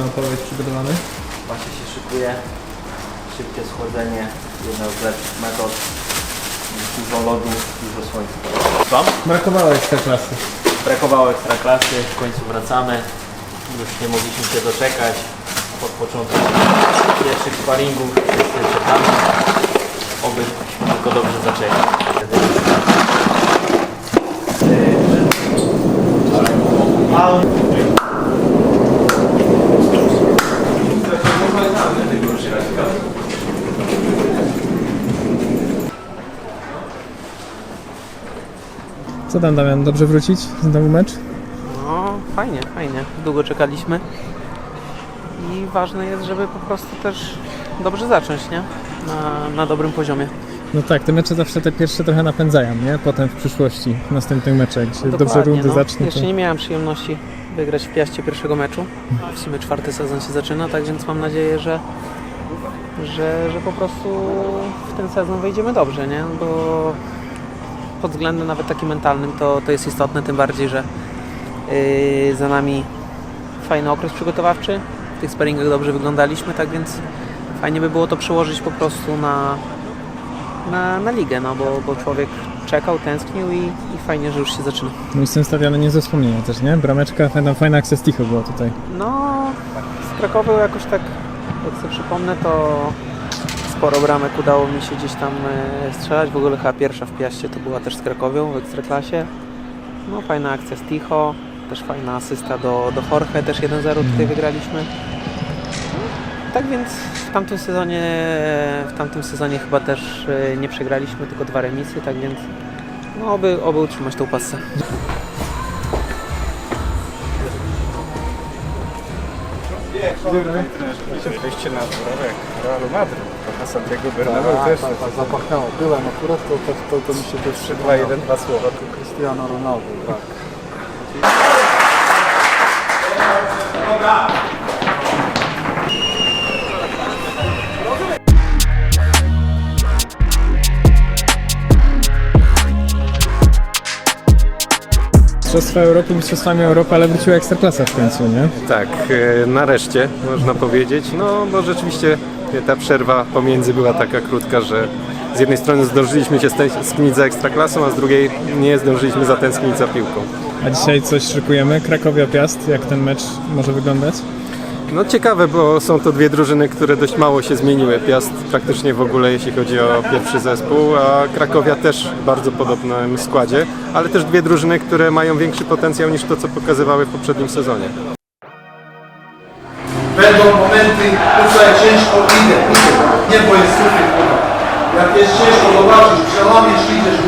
na opowieść przygotowany? Właśnie się szykuje. Szybkie schłodzenie, jedna z lepszych metod. Dużo lodu, dużo słońca. Wam? Brakowało ekstraklasy. Brakowało ekstraklasy, w końcu wracamy. Już nie mogliśmy się doczekać. Od początku pierwszych sparingów wszyscy czekamy. Oby tylko dobrze zaczęli. Co tam Damian, dobrze wrócić? Znowu mecz? No, fajnie, fajnie. Długo czekaliśmy. I ważne jest, żeby po prostu też dobrze zacząć, nie? Na, na dobrym poziomie. No tak, te mecze zawsze te pierwsze trochę napędzają, nie? Potem w przyszłości, w następnych meczach, jak się dobrze Dokładnie, rundy no. zacznie, to... Jeszcze nie miałem przyjemności wygrać w Piaście pierwszego meczu. W sumie czwarty sezon się zaczyna, tak więc mam nadzieję, że, że, że po prostu w ten sezon wejdziemy dobrze, nie? Bo pod względem nawet takim mentalnym to, to jest istotne, tym bardziej, że yy, za nami fajny okres przygotowawczy. W tych sparingach dobrze wyglądaliśmy, tak więc fajnie by było to przełożyć po prostu na, na, na ligę, no bo, bo człowiek czekał, tęsknił i, i fajnie, że już się zaczyna. No i z tym nie ze wspomnienia też, nie? Brameczka, pamiętam, fajna akcja z Ticho była tutaj. No, z Krakowy jakoś tak, jak sobie przypomnę, to sporo bramek udało mi się gdzieś tam e, strzelać. W ogóle chyba pierwsza w Piaście to była też z Krakowią w Ekstraklasie. No, fajna akcja z Ticho, też fajna asysta do, do Jorge, też 1-0 tutaj wygraliśmy. Tak więc w tamtym sezonie, w tamtym sezonie chyba też e, nie przegraliśmy, tylko dwa remisy, tak więc no, oby, oby utrzymać tą pasę. Wejście na zborowek Realu Madryt, trochę Santiago Bernabeu też. Tak, tak, zapachnęło. Byłem akurat, to, to, to, to mi się też 3, 2, 1, dwa słowa. Cristiano Ronaldo, tak. Mistrzostwa Europy, Mistrzostwami Europy, ale wróciła ekstraklasa w końcu, nie? Tak, e, nareszcie można powiedzieć. No bo rzeczywiście ta przerwa pomiędzy była taka krótka, że z jednej strony zdążyliśmy się stęsknić za ekstraklasą, a z drugiej nie zdążyliśmy zatęsknić za piłką. A dzisiaj coś szykujemy? Krakowia Piast, jak ten mecz może wyglądać? No ciekawe, bo są to dwie drużyny, które dość mało się zmieniły. Piast praktycznie w ogóle, jeśli chodzi o pierwszy zespół, a Krakowia też w bardzo podobnym składzie, ale też dwie drużyny, które mają większy potencjał niż to, co pokazywały w poprzednim sezonie. Będą momenty, tutaj ciężko idę, idę, nie bo jest kurwa. Jak jest ciężko zobaczyć, przełamiesz, idziesz,